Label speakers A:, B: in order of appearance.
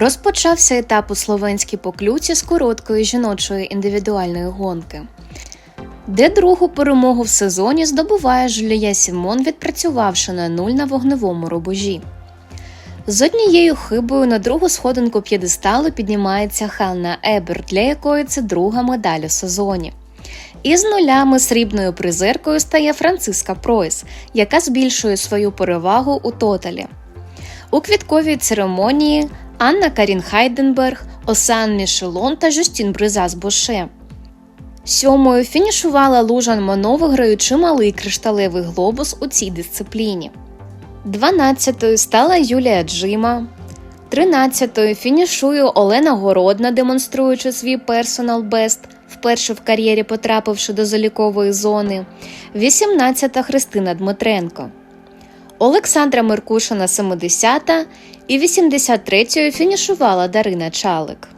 A: Розпочався етап у словенській поклюці з короткої жіночої індивідуальної гонки, де другу перемогу в сезоні здобуває Жулія Сімон, відпрацювавши на нуль на вогневому рубежі. З однією хибою на другу сходинку п'єдесталу піднімається Ханна Ебер, для якої це друга медаль у сезоні. І з нулями срібною призеркою стає Франциска Пройс, яка збільшує свою перевагу у тоталі. У квітковій церемонії Анна Карін Хайденберг, Осан Мішелон та Жюстін Бриза з Боше. Сьомою фінішувала Лужан Моно, виграючи малий кришталевий глобус у цій дисципліні. 12-ю стала Юлія Джима. 13-ю фінішує Олена Городна, демонструючи свій персонал бест, вперше в кар'єрі потрапивши до залікової зони. 18-та Христина Дмитренко. Олександра Меркушина 70-та і 83-ю фінішувала Дарина Чалик.